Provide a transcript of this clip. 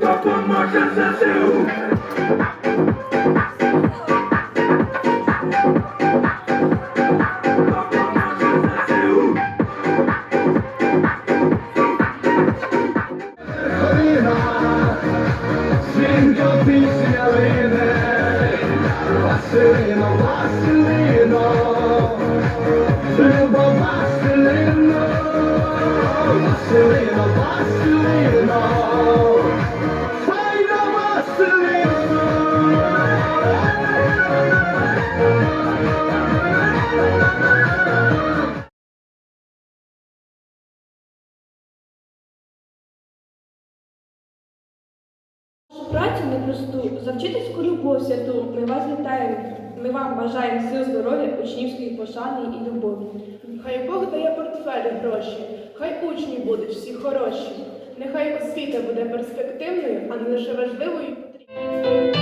Допоможе ЗСУ! Допоможе ЗСУ! Свинко пісня лине, Василино, Василино, Василино, Василино, Файно Василино. Нашу працю непросту, за вчительську любов святу. Ми вас вітаємо. Ми вам бажаємо сил здоров'я, учнівської пошани і любові. Хай Бог дає портфелі гроші, хай учні будуть всі хороші. Нехай освіта буде перспективною, а не лише важливою і потрібною.